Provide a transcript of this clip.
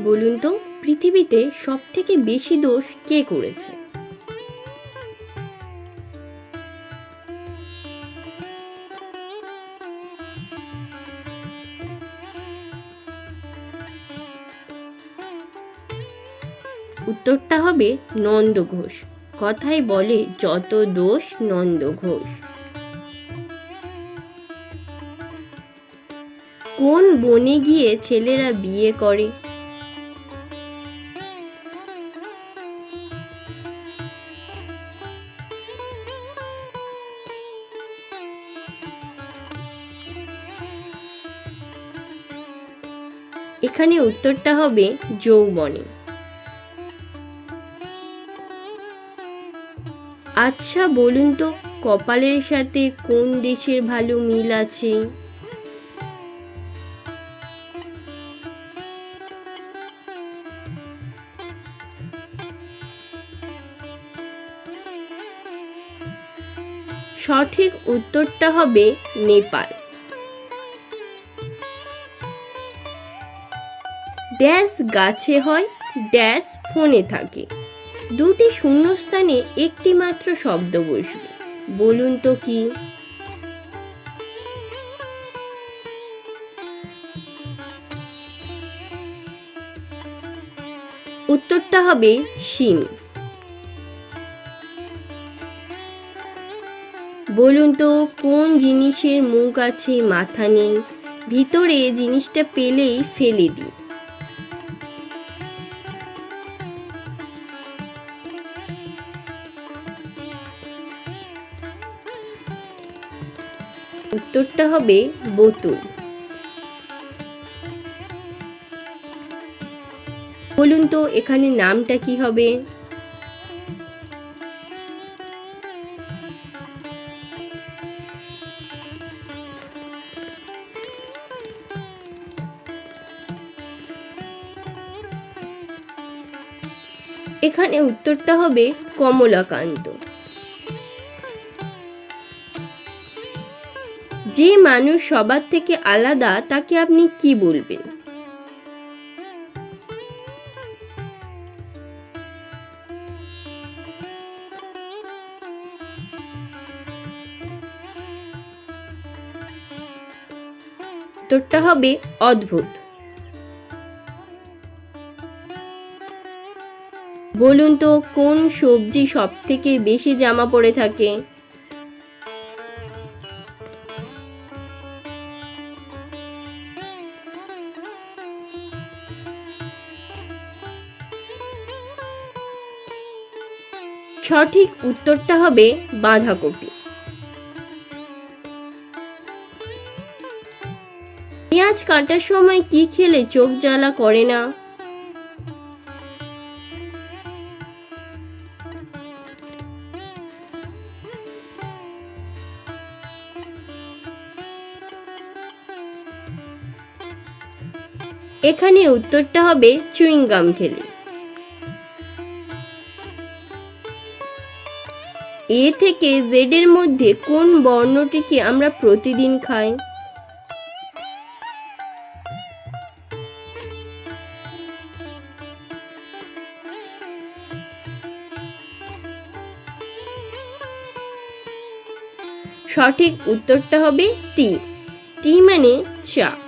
বলুন তো, পৃথিবীতে সব থেকে বেশি দোষ কে করেছে? উত্তরটা হবে নন্দ ঘোষ। কথাই বলে যত দোষ নন্দ ঘোষ। কোন বনে গিয়ে ছেলেরা বিয়ে করে? এখানে উত্তরটা হবে যৌবনে। আচ্ছা বলুন তো, কপালের সাথে কোন দেশের ভালো মিল আছে? সঠিক উত্তরটা হবে নেপাল। ড্যাশ গাছে হয়, ড্যাশ ফোনে থাকে। দুটি শূন্যস্থানে একটি মাত্র শব্দ বসবে। বলুন তো কি? উত্তরটা হবে শিম। বলুন তো, কোন জিনিসের মুখ আছে, মাথা নেই? ভিতরে জিনিসটা পেলেই ফেলে দিই। উত্তরটা হবে বোতল। বলুন তো এখানে নামটা কি হবে? এখানে উত্তরটা হবে কমলাকান্ত। যে মানুষ সবার থেকে আলাদা, তাকে আপনি কি বলবেন? উত্তরটা হবে অদ্ভুত। বলুন তো, কোন সবজি সব থেকে বেশি জামা পড়ে থাকে? সঠিক উত্তরটা হবে বাঁধাকপি। পেঁয়াজ কাটার সময় কি খেলে চোখ জ্বালা করে না? এখানে উত্তরটা হবে চুইংগাম খেলে। এ থেকে জেড এর মধ্যে কোন বর্ণটিকে আমরা প্রতিদিন খাই? সঠিক উত্তরটা হবে টি। টি মানে চা।